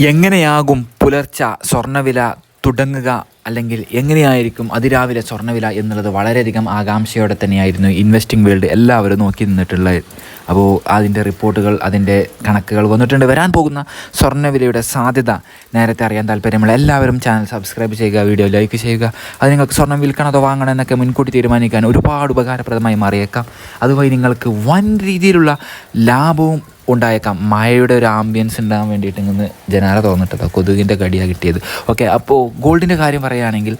എങ്ങനെയാകും പുലർച്ച സ്വർണവില തുടങ്ങുക അല്ലെങ്കിൽ എങ്ങനെയായിരിക്കും അതിരാവിലെ സ്വർണവില എന്നുള്ളത് വളരെയധികം ആകാംക്ഷയോടെ തന്നെയായിരുന്നു ഇൻവെസ്റ്റിംഗ് വേൾഡ് എല്ലാവരും നോക്കി നിന്നിട്ടുള്ളത് അപ്പോൾ അതിന്റെ റിപ്പോർട്ടുകൾ അതിന്റെ കണക്കുകൾ വന്നിട്ടുണ്ട്. വരാൻ പോകുന്ന സ്വർണവിലയുടെ സാധ്യത നേരത്തെ അറിയാൻ താല്പര്യമുള്ള എല്ലാവരും ചാനൽ സബ്സ്ക്രൈബ് ചെയ്യുക വീഡിയോ ലൈക്ക് ചെയ്യുക. അത് നിങ്ങൾക്ക് സ്വർണം വിൽക്കണം അതോ വാങ്ങണം എന്നൊക്കെ മുൻകൂട്ടി തീരുമാനിക്കാൻ ഒരുപാട് ഉപകാരപ്രദമായി മാറിയേക്കാം. അതുവഴി നിങ്ങൾക്ക് വൻ രീതിയിലുള്ള ലാഭവും ഉണ്ടായേക്കാം. മഴയുടെ ഒരു ആംബിയൻസ് ഉണ്ടാകാൻ വേണ്ടിയിട്ട് ഇങ്ങനെ ജനാല തുറന്നിട്ടത് കൊതുകിന്റെ കടിയാണ് കിട്ടിയത്. ഓക്കെ അപ്പോൾ ഗോൾഡിന്റെ കാര്യം പറയുകയാണെങ്കിൽ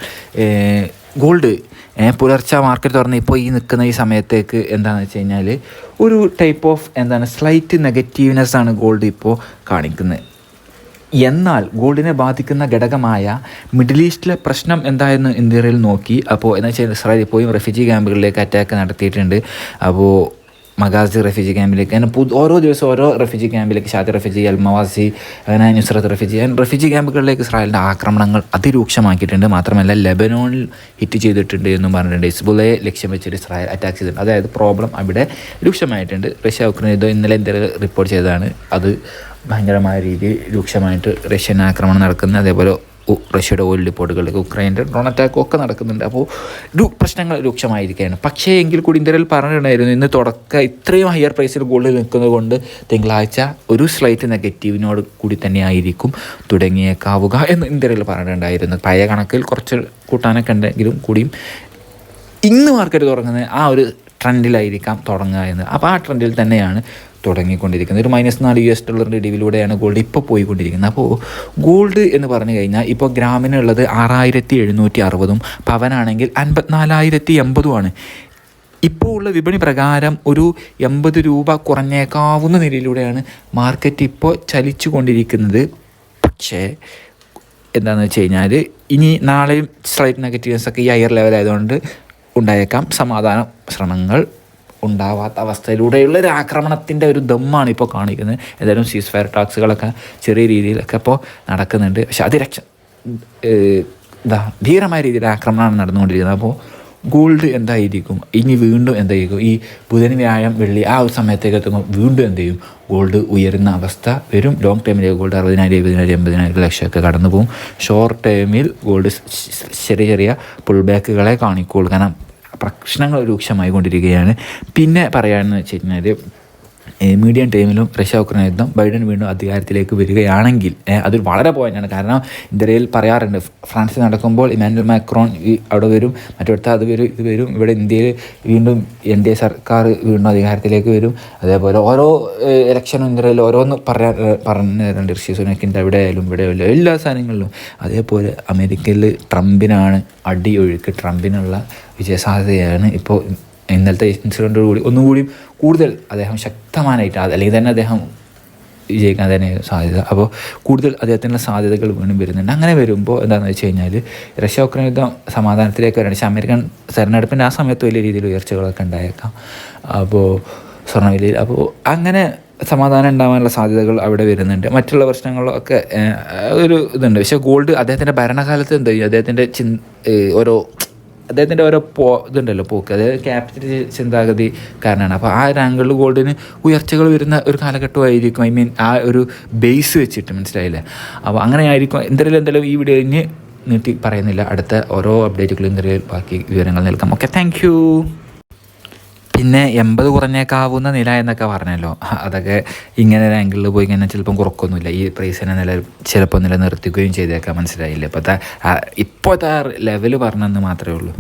ഗോൾഡ് പുലർച്ചെ മാർക്കറ്റ് തുറന്ന് ഇപ്പോൾ ഈ നിൽക്കുന്ന ഈ സമയത്തേക്ക് എന്താണെന്ന് വെച്ച് കഴിഞ്ഞാൽ ഒരു ടൈപ്പ് ഓഫ് എന്താണ് സ്ലൈറ്റ് നെഗറ്റീവ്നെസ് ആണ് ഗോൾഡ് ഇപ്പോൾ കാണിക്കുന്നത്. എന്നാൽ ഗോൾഡിനെ ബാധിക്കുന്ന ഘടകമായ മിഡിൽ ഈസ്റ്റിലെ പ്രശ്നം എന്തായെന്ന് ഇന്ത്യയിൽ നോക്കി. അപ്പോൾ എന്താ വെച്ചാൽ ഇസ്രായേൽ ഇപ്പോഴും റെഫ്യൂജി ക്യാമ്പുകളിലേക്ക് അറ്റാക്ക് നടത്തിയിട്ടുണ്ട്. അപ്പോൾ മഗാസി റെഫ്യൂജി ക്യാമ്പിലേക്ക് അങ്ങനെ പുതു ഓരോ ദിവസവും ഓരോ റെഫ്യൂജി ക്യാമ്പിലേക്ക് ഷാദി റെഫ്യൂജി അൽമവാസി അങ്ങനെ നുസ്രത്ത് റെഫ്യൂജി അങ്ങനെ റെഫ്യൂജി ക്യാമ്പുകളിലേക്ക് ഇസ്രായേലിന്റെ ആക്രമണങ്ങൾ അതിരൂക്ഷമാക്കിയിട്ടുണ്ട്. മാത്രമല്ല ലെബനോണിൽ ഹിറ്റ് ചെയ്തിട്ടുണ്ട് എന്നും പറഞ്ഞിട്ടുണ്ട്. ഇസ്ബുലയെ ലക്ഷ്യം വെച്ചിട്ട് ഇസ്രായേൽ അറ്റാക്ക് ചെയ്തിട്ടുണ്ട്. അതായത് പ്രോബ്ലം അവിടെ രൂക്ഷമായിട്ടുണ്ട്. റഷ്യ ഉക്രൈൻ യുദ്ധം ഇന്നലെ എന്തെങ്കിലും റിപ്പോർട്ട് ചെയ്തതാണ്. അത് ഭയങ്കരമായ രീതിയിൽ രൂക്ഷമായിട്ട് റഷ്യൻ ആക്രമണം നടക്കുന്നത്. അതേപോലെ റഷ്യയുടെ ഓയിൽ ഡിപ്പോട്ടുകൾ ഉക്രൈന്റെ ഡ്രോൺ അറ്റാക്കും ഒക്കെ നടക്കുന്നുണ്ട്. അപ്പോൾ ഒരു പ്രശ്നങ്ങൾ രൂക്ഷമായിരിക്കുകയാണ്. പക്ഷേ എങ്കിൽ കൂടി ഇന്ത്യയിൽ പറഞ്ഞിട്ടുണ്ടായിരുന്നു ഇന്ന് തുടക്ക ഇത്രയും ഹയർ പ്രൈസിൽ ഗോൾഡ് നിൽക്കുന്നത് കൊണ്ട് തിങ്കളാഴ്ച ഒരു സ്ലൈറ്റ് നെഗറ്റീവിനോട് കൂടി തന്നെ ആയിരിക്കും തുടങ്ങിയേക്കാവുക എന്ന് ഇന്ത്യയിൽ പറഞ്ഞിട്ടുണ്ടായിരുന്നു. പഴയ കണക്കിൽ കുറച്ച് കൂട്ടാനൊക്കെ ഉണ്ടെങ്കിലും കൂടിയും ഇന്ന് മാർക്കറ്റ് തുടങ്ങുന്നത് ആ ഒരു ട്രെൻഡിലായിരിക്കാം തുടങ്ങുക എന്ന്. അപ്പോൾ ആ ട്രെൻഡിൽ തന്നെയാണ് തുടങ്ങിക്കൊണ്ടിരിക്കുന്നത്. ഒരു മൈനസ് നാല് യു എസ് ഡോളറിന്റെ ഇടിവിലൂടെയാണ് ഗോൾഡ് ഇപ്പോൾ പോയിക്കൊണ്ടിരിക്കുന്നത്. അപ്പോൾ ഗോൾഡ് എന്ന് പറഞ്ഞു കഴിഞ്ഞാൽ ഇപ്പോൾ ഗ്രാമിനുള്ളത് ആറായിരത്തി എഴുന്നൂറ്റി അറുപതും പവനാണെങ്കിൽ അൻപത്തിനാലായിരത്തി എൺപതുമാണ് ഇപ്പോൾ ഉള്ള വിപണി പ്രകാരം ഒരു എൺപത് രൂപ കുറഞ്ഞേക്കാവുന്ന നിലയിലൂടെയാണ് മാർക്കറ്റ് ഇപ്പോൾ ചലിച്ചു കൊണ്ടിരിക്കുന്നത് പക്ഷേ എന്താണെന്ന് വെച്ച് കഴിഞ്ഞാൽ ഇനി നാളെയും സ്ലൈറ്റ് നെഗറ്റീവ്സ് ഒക്കെ ഈ ഹയർ ലെവലായതുകൊണ്ട് ഉണ്ടായേക്കാം. സമാധാന ശ്രമങ്ങൾ ഉണ്ടാവാത്ത അവസ്ഥയിലൂടെയുള്ള ഒരു ആക്രമണത്തിന്റെ ഒരു ദമ്മാണ് ഇപ്പോൾ കാണിക്കുന്നത്. ഏതായാലും സീസ് ഫയർ ടാക്സുകളൊക്കെ ചെറിയ രീതിയിലൊക്കെ ഇപ്പോൾ നടക്കുന്നുണ്ട്. പക്ഷെ അതിരക്ഷ എന്താ ധീരമായ രീതിയിൽ ആക്രമണമാണ് നടന്നുകൊണ്ടിരിക്കുന്നത്. അപ്പോൾ ഗോൾഡ് എന്തായിരിക്കും? ഇനി വീണ്ടും എന്തായിരിക്കും? ഈ ബുധൻ വ്യാഴം വെള്ളി ആ ഒരു സമയത്തേക്ക് എത്തുമ്പോൾ വീണ്ടും എന്ത് ചെയ്യും? ഗോൾഡ് ഉയരുന്ന അവസ്ഥ വരും. ലോങ് ടേമിലേക്ക് ഗോൾഡ് അറുപതിനായിരം എഴുപതിനായിരം എൺപതിനായിരം ലക്ഷമൊക്കെ കടന്നു പോകും. ഷോർട്ട് ടേമിൽ ഗോൾഡ് ചെറിയ ചെറിയ പുൾ ബാക്കുകളെ കാണിക്കുള്ളൂ കാരണം പ്രശ്നങ്ങൾ രൂക്ഷമായി കൊണ്ടിരിക്കുകയാണ് പിന്നെ പറയാമെന്ന് വെച്ച് കഴിഞ്ഞാൽ മീഡിയം ടൈമിലും റഷ്യ ഉക്രൈൻ യുദ്ധം ബൈഡൻ വീണ്ടും അധികാരത്തിലേക്ക് വരികയാണെങ്കിൽ അതൊരു വളരെ പോയിന്റാണ് കാരണം ഇന്ത്യയിൽ പറയാറുണ്ട് ഫ്രാൻസിൽ നടക്കുമ്പോൾ ഇമാനുവൽ മാക്രോൺ അവിടെ വരും മറ്റടുത്ത് അത് വരും ഇത് വരും. ഇവിടെ ഇന്ത്യയിൽ വീണ്ടും എൻ ഡി എ സർക്കാർ വീണ്ടും അധികാരത്തിലേക്ക് വരും. അതേപോലെ ഓരോ ഇലക്ഷനും ഇന്ത്യയിൽ ഓരോന്ന് പറയാൻ പറഞ്ഞു തരുന്നുണ്ട് ഋഷി സുനക്കിന്റെ അവിടെ ആയാലും ഇവിടെ ആയാലും എല്ലാ സാധനങ്ങളിലും. അതേപോലെ അമേരിക്കയിൽ ട്രംപിനാണ് അടിയൊഴുക്ക് ട്രംപിനുള്ള വിജയസാധ്യതയാണ് ഇപ്പോൾ ഇന്നലത്തെ ഇൻസിഡന്റോട് കൂടി ഒന്നും കൂടിയും കൂടുതൽ അദ്ദേഹം ശക്തമാനായിട്ട് അല്ലെങ്കിൽ തന്നെ അദ്ദേഹം വിജയിക്കാൻ തന്നെ സാധ്യത അപ്പോൾ കൂടുതൽ അദ്ദേഹത്തിനുള്ള സാധ്യതകൾ വീണ്ടും വരുന്നുണ്ട്. അങ്ങനെ വരുമ്പോൾ എന്താണെന്ന് വെച്ച് കഴിഞ്ഞാൽ റഷ്യ ഉക്രൈൻ യുദ്ധം സമാധാനത്തിലേക്ക് വരണം. പക്ഷേ അമേരിക്കൻ തെരഞ്ഞെടുപ്പിന്റെ ആ സമയത്ത് വലിയ രീതിയിൽ ഉയർച്ചകളൊക്കെ ഉണ്ടായേക്കാം. അപ്പോൾ സ്വർണവിലയിൽ അപ്പോൾ അങ്ങനെ സമാധാനം ഉണ്ടാവാനുള്ള സാധ്യതകൾ അവിടെ വരുന്നുണ്ട്. മറ്റുള്ള പ്രശ്നങ്ങളൊക്കെ ഒരു ഇതുണ്ട്. പക്ഷേ ഗോൾഡ് അദ്ദേഹത്തിന്റെ ഭരണകാലത്ത് എന്താ ചെയ്യും? അദ്ദേഹത്തിന്റെ ചിന് ഓരോ അദ്ദേഹത്തിന്റെ ഓരോ പോ ഇതുണ്ടല്ലോ പോക്ക്. അതായത് ക്യാപിറ്റൽ ചിന്താഗതി കാരണമാണ്. അപ്പോൾ ആ ആംഗിളിൽ ഗോൾഡിന് ഉയർച്ചകൾ വരുന്ന ഒരു കാലഘട്ടമായിരിക്കും. ഐ മീൻ ആ ഒരു ബേസ് വെച്ചിട്ട് മനസ്സിലായില്ലേ? അപ്പോൾ അങ്ങനെ ആയിരിക്കും എന്തായാലും എന്തായാലും ഈ വീഡിയോ ഇനി നീട്ടി പറയുന്നില്ല. അടുത്ത ഓരോ അപ്ഡേറ്റുകളും എന്തായാലും ബാക്കി വിവരങ്ങൾ നൽകാം. ഓക്കെ താങ്ക് പിന്നെ എൺപത് കുറഞ്ഞേക്കാവുന്ന നില എന്നൊക്കെ പറഞ്ഞല്ലോ. അതൊക്കെ ഇങ്ങനെ ഒരു ആംഗിളിൽ പോയി കഴിഞ്ഞാൽ ചിലപ്പം കുറക്കൊന്നുമില്ല. ഈ പ്രൈസിനെ നില ചിലപ്പോൾ നിലനിർത്തിക്കുകയും ചെയ്തേക്കാം. മനസ്സിലായില്ല? ഇപ്പോഴത്തെ ഇപ്പോഴത്തെ ലെവൽ പറഞ്ഞെന്ന് മാത്രമേ ഉള്ളൂ.